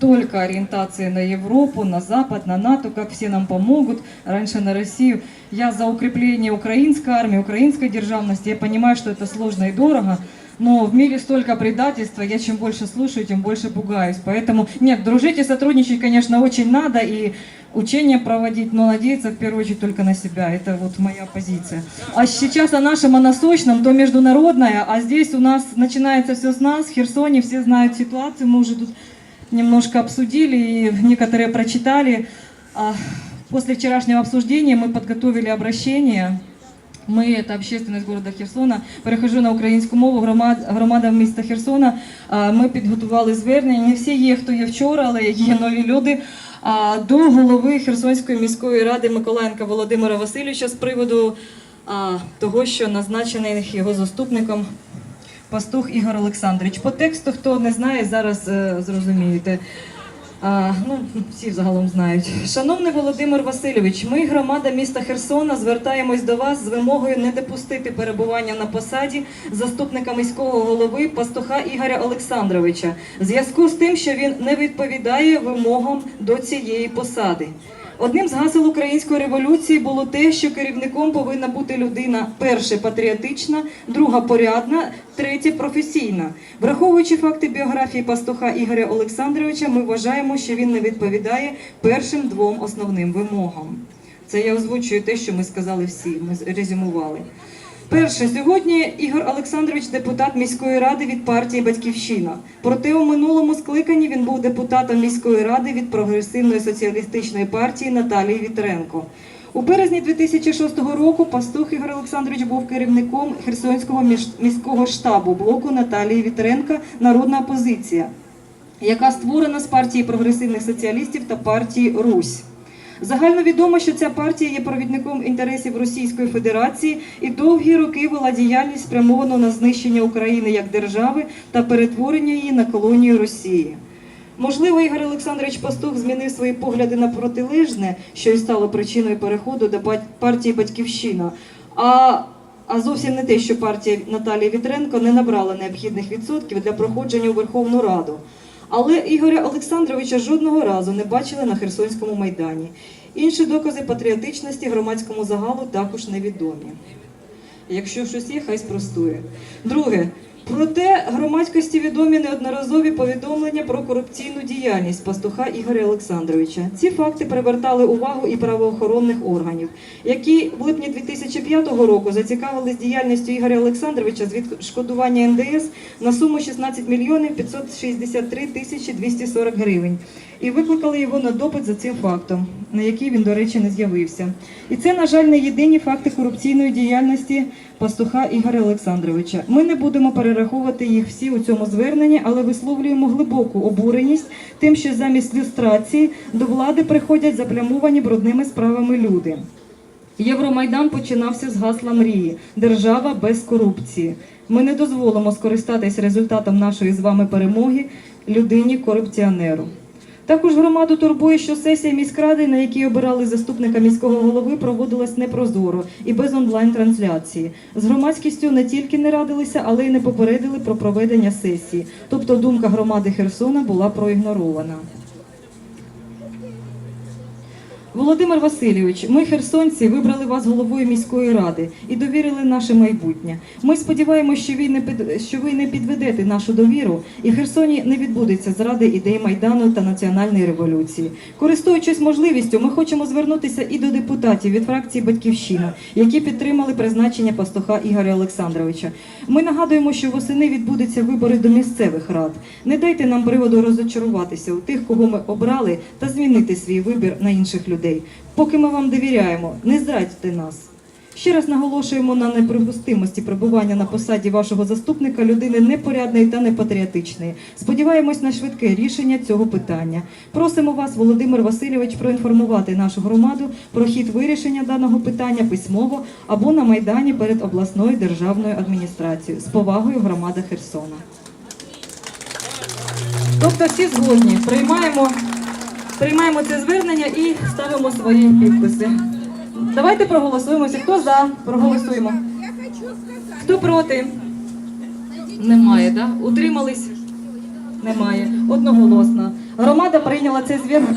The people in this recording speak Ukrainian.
только ориентации на Европу, на Запад, на НАТО, как все нам помогут, раньше на Россию. Я за укрепление украинской армии, украинской державности. Я понимаю, что это сложно и дорого, но в мире столько предательства, я чем больше слушаю, тем больше пугаюсь. Поэтому, нет, дружить и сотрудничать, конечно, очень надо, и учения проводить, но надеяться в первую очередь только на себя. Это вот моя позиция. А сейчас о нашем, о насущном, то международное, а здесь у нас начинается все с нас, в Херсоне, все знают ситуацию, мы уже тут немножко обсудили и некоторые прочитали. После вчерашнего обсуждения мы подготовили обращение ми, та общественність города Херсона, перехожу на українську мову, громад, громада міста Херсона. Ми підготували звернення. Не всі є, хто є вчора, але є нові люди. До голови Херсонської міської ради Миколаєнка Володимира Васильовича з приводу того, що назначений його заступником пастух Ігор Олександрович. По тексту, хто не знає, зараз е, зрозумієте. А, ну, всі загалом знають. Шановний Володимир Васильович, ми, громада міста Херсона, звертаємось до вас з вимогою не допустити перебування на посаді заступника міського голови пастуха Ігоря Олександровича в зв'язку з тим, що він не відповідає вимогам до цієї посади. Одним з гасел української революції було те, що керівником повинна бути людина перше патріотична, друга порядна, третє професійна. Враховуючи факти біографії пастуха Ігоря Олександровича, ми вважаємо, що він не відповідає першим двом основним вимогам. Це я озвучую те, що ми сказали всі. Ми резюмували. Перше, сьогодні Ігор Олександрович депутат міської ради від партії Батьківщина. Проте у минулому скликанні він був депутатом міської ради від прогресивної соціалістичної партії Наталії Вітренко. У березні 2006 року пастух Ігор Олександрович був керівником Херсонського міського штабу блоку Наталії Вітренка Народна опозиція, яка створена з партії прогресивних соціалістів та партії Русь. Загально відомо, що ця партія є провідником інтересів Російської Федерації і довгі роки вела діяльність спрямовану на знищення України як держави та перетворення її на колонію Росії. Можливо, Ігор Олександрович Пастух змінив свої погляди на протилежне, що й стало причиною переходу до партії Батьківщина. А, а зовсім не те, що партія Наталії Вітренко не набрала необхідних відсотків для проходження у Верховну Раду. Але Ігоря Олександровича жодного разу не бачили на Херсонському майдані. Інші докази патріотичності громадському загалу також невідомі. Якщо щось є, хай спростує. Друге. Проте громадськості відомі неодноразові повідомлення про корупційну діяльність пастуха Ігоря Олександровича. Ці факти привертали увагу і правоохоронних органів, які в липні 2005 року зацікавились діяльністю Ігоря Олександровича з відшкодування НДС на суму 16 мільйонів 563 тисячі 240 гривень і викликали його на допит за цим фактом, на який він, до речі, не з'явився. І це, на жаль, не єдині факти корупційної діяльності пастуха Ігоря Олександровича. Ми не будемо перераховувати їх всі у цьому зверненні, але висловлюємо глибоку обуреність тим, що замість люстрації до влади приходять заплямовані брудними справами люди. Євромайдан починався з гасла мрії Держава без корупції. Ми не дозволимо скористатись результатом нашої з вами перемоги людині корупціонеру. Також громаду турбує, що сесія міськради, на якій обирали заступника міського голови, проводилась непрозоро і без онлайн-трансляції. З громадськістю не тільки не радилися, але й не попередили про проведення сесії. Тобто думка громади Херсона була проігнорована. Володимир Васильович, ми, херсонці, вибрали вас головою міської ради і довірили наше майбутнє. Ми сподіваємося, що ви не під що ви не підведете нашу довіру, і Херсоні не відбудеться зради ідей майдану та національної революції. Користуючись можливістю, ми хочемо звернутися і до депутатів від фракції Батьківщина, які підтримали призначення пастуха Ігоря Олександровича. Ми нагадуємо, що восени відбудуться вибори до місцевих рад. Не дайте нам приводу розочаруватися у тих, кого ми обрали, та змінити свій вибір на інших людей. Поки ми вам довіряємо, не зрадьте нас. Ще раз наголошуємо на неприпустимості перебування на посаді вашого заступника людини непорядної та непатріотичної. Сподіваємось на швидке рішення цього питання. Просимо вас, Володимир Васильович, проінформувати нашу громаду про хід вирішення даного питання письмово або на майдані перед обласною державною адміністрацією. З повагою громада Херсона. Тобто всі згодні приймаємо, приймаємо це звернення і ставимо свої підписи. Давайте проголосуємося. Хто за? Проголосуємо. Хто проти? Немає, да? Утримались? Немає. Одноголосно. Громада прийняла цей зв'язок.